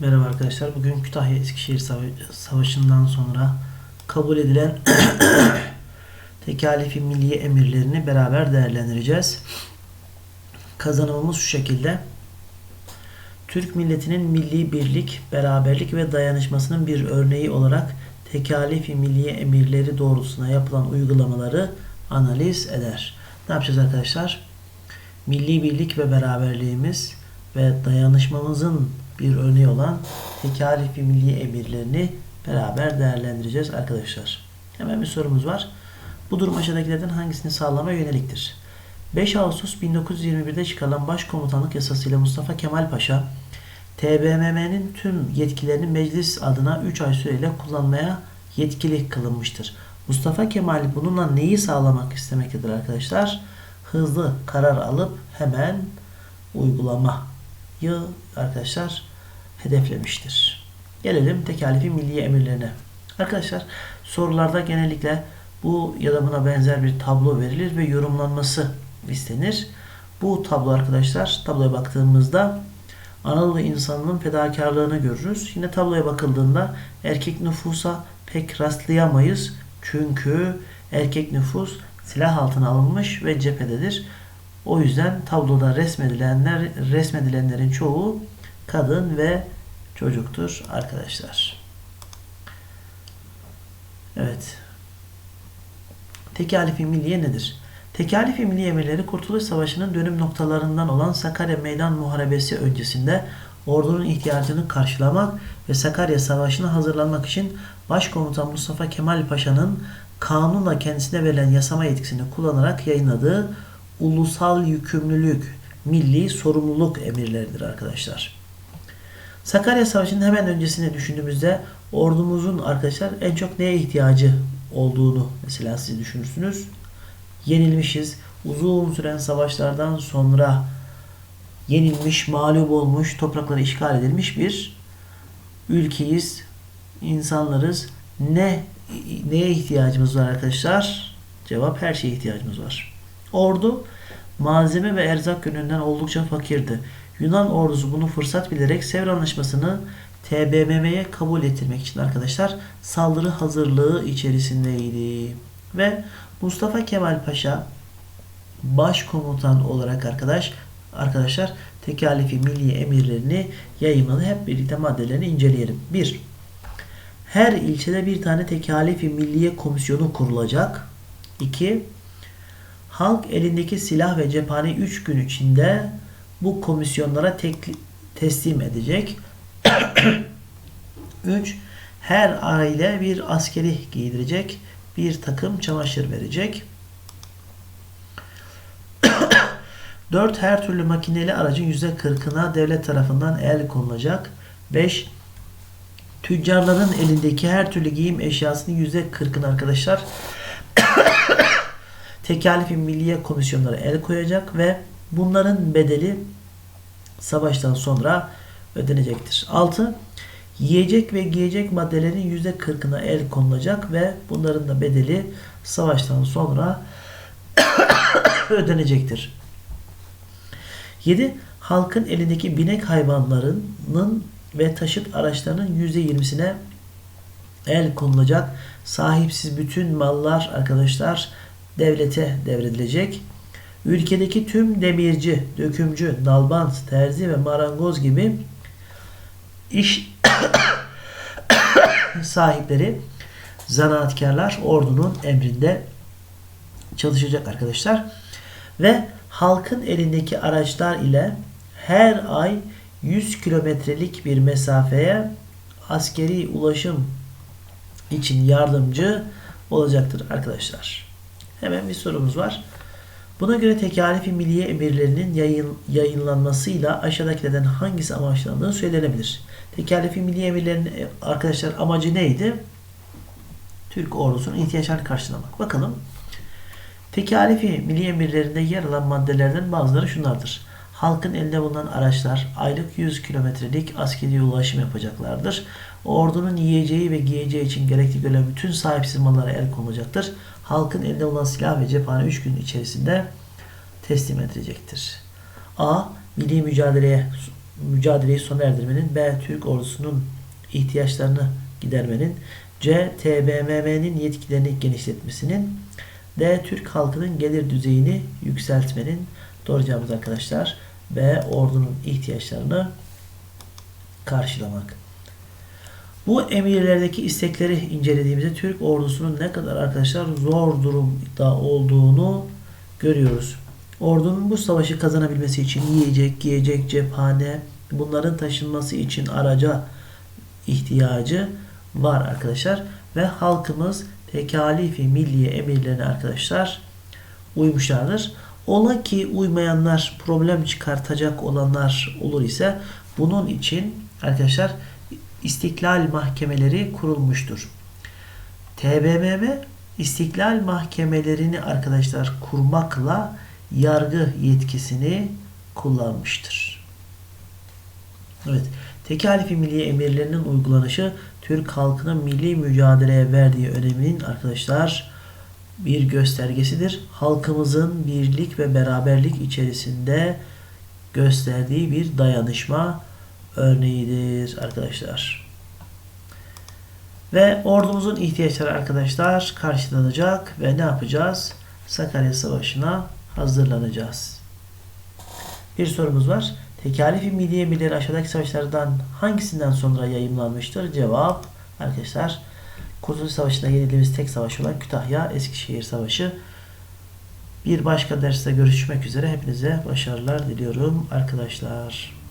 Merhaba arkadaşlar. Bugün Kütahya Eskişehir Sava- Savaşı'ndan sonra kabul edilen tekalifi milliye emirlerini beraber değerlendireceğiz. Kazanımımız şu şekilde. Türk milletinin milli birlik, beraberlik ve dayanışmasının bir örneği olarak tekalifi milliye emirleri doğrultusunda yapılan uygulamaları analiz eder. Ne yapacağız arkadaşlar? Milli birlik ve beraberliğimiz ve dayanışmamızın bir örneği olan tekalifi milli emirlerini beraber değerlendireceğiz arkadaşlar. Hemen bir sorumuz var. Bu durum aşağıdakilerden hangisini sağlamaya yöneliktir? 5 Ağustos 1921'de çıkarılan Başkomutanlık Yasasıyla Mustafa Kemal Paşa, TBMM'nin tüm yetkilerini meclis adına 3 ay süreyle kullanmaya yetkili kılınmıştır. Mustafa Kemal bununla neyi sağlamak istemektedir arkadaşlar? Hızlı karar alıp hemen uygulamayı arkadaşlar hedeflemiştir. Gelelim tekalifi milli emirlerine. Arkadaşlar sorularda genellikle bu ya da buna benzer bir tablo verilir ve yorumlanması istenir. Bu tablo arkadaşlar tabloya baktığımızda Anadolu insanının fedakarlığını görürüz. Yine tabloya bakıldığında erkek nüfusa pek rastlayamayız. Çünkü erkek nüfus silah altına alınmış ve cephededir. O yüzden tabloda resmedilenler resmedilenlerin çoğu kadın ve çocuktur arkadaşlar. Evet. Tekalifi milliye nedir? Tekalifi milli emirleri Kurtuluş Savaşı'nın dönüm noktalarından olan Sakarya Meydan Muharebesi öncesinde ordunun ihtiyacını karşılamak ve Sakarya Savaşı'na hazırlanmak için Başkomutan Mustafa Kemal Paşa'nın kanunla kendisine verilen yasama yetkisini kullanarak yayınladığı ulusal yükümlülük, milli sorumluluk emirleridir arkadaşlar. Sakarya Savaşı'nın hemen öncesini düşündüğümüzde ordumuzun arkadaşlar en çok neye ihtiyacı olduğunu mesela siz düşünürsünüz. Yenilmişiz. Uzun süren savaşlardan sonra yenilmiş, mağlup olmuş, toprakları işgal edilmiş bir ülkeyiz, insanlarız. Ne neye ihtiyacımız var arkadaşlar? Cevap her şeye ihtiyacımız var. Ordu malzeme ve erzak yönünden oldukça fakirdi. Yunan ordusu bunu fırsat bilerek Sevr Anlaşması'nı TBMM'ye kabul ettirmek için arkadaşlar saldırı hazırlığı içerisindeydi. Ve Mustafa Kemal Paşa başkomutan olarak arkadaş arkadaşlar tekalifi milli emirlerini yayınladı. Hep birlikte maddelerini inceleyelim. 1. Her ilçede bir tane tekalifi milliye komisyonu kurulacak. 2. Halk elindeki silah ve cephane 3 gün içinde bu komisyonlara tek, teslim edecek. 3. Her aile bir askeri giydirecek. Bir takım çamaşır verecek. 4. Her türlü makineli aracın %40'ına devlet tarafından el konulacak. 5. Tüccarların elindeki her türlü giyim eşyasının %40'ını arkadaşlar tekalifi milliye komisyonları el koyacak ve bunların bedeli savaştan sonra ödenecektir. 6. Yiyecek ve giyecek maddelerin %40'ına el konulacak ve bunların da bedeli savaştan sonra ödenecektir. 7. Halkın elindeki binek hayvanlarının ve taşıt araçlarının %20'sine el konulacak. Sahipsiz bütün mallar arkadaşlar devlete devredilecek. Ülkedeki tüm demirci, dökümcü, nalbant, terzi ve marangoz gibi iş sahipleri zanaatkarlar ordunun emrinde çalışacak arkadaşlar. Ve halkın elindeki araçlar ile her ay 100 kilometrelik bir mesafeye askeri ulaşım için yardımcı olacaktır arkadaşlar. Hemen bir sorumuz var. Buna göre tekalifi milliye emirlerinin yayın, yayınlanmasıyla aşağıdakilerden hangisi amaçlandığı söylenebilir. Tekalifi milliye emirlerinin e, arkadaşlar amacı neydi? Türk ordusunun ihtiyaçlarını karşılamak. Bakalım. Tekalifi milli emirlerinde yer alan maddelerden bazıları şunlardır. Halkın elinde bulunan araçlar aylık 100 kilometrelik askeri ulaşım yapacaklardır. Ordunun yiyeceği ve giyeceği için gerekli gören bütün sahipsiz mallara el konulacaktır. Halkın elinde bulunan silah ve cephane 3 gün içerisinde teslim edilecektir. A. Milli mücadeleye mücadeleyi sona erdirmenin, B. Türk ordusunun ihtiyaçlarını gidermenin, C. TBMM'nin yetkilerini genişletmesinin, D. Türk halkının gelir düzeyini yükseltmenin. Doğru cevabımız arkadaşlar B. Ordunun ihtiyaçlarını karşılamak. Bu emirlerdeki istekleri incelediğimizde Türk ordusunun ne kadar arkadaşlar zor durumda olduğunu görüyoruz. Ordunun bu savaşı kazanabilmesi için yiyecek, giyecek, cephane bunların taşınması için araca ihtiyacı var arkadaşlar. Ve halkımız tekalifi milliye emirlerine arkadaşlar uymuşlardır. Ola ki uymayanlar problem çıkartacak olanlar olur ise bunun için arkadaşlar istiklal mahkemeleri kurulmuştur. TBMM istiklal mahkemelerini arkadaşlar kurmakla yargı yetkisini kullanmıştır. Evet. Tekalifi milli emirlerinin uygulanışı Türk halkının milli mücadeleye verdiği öneminin arkadaşlar bir göstergesidir. Halkımızın birlik ve beraberlik içerisinde gösterdiği bir dayanışma örneğidir arkadaşlar. Ve ordumuzun ihtiyaçları arkadaşlar karşılanacak ve ne yapacağız? Sakarya Savaşı'na hazırlanacağız. Bir sorumuz var. Tekalifi milli emirleri aşağıdaki savaşlardan hangisinden sonra yayımlanmıştır? Cevap arkadaşlar Kurtuluş Savaşı'nda yenildiğimiz tek savaş olan Kütahya Eskişehir Savaşı. Bir başka derste görüşmek üzere. Hepinize başarılar diliyorum arkadaşlar.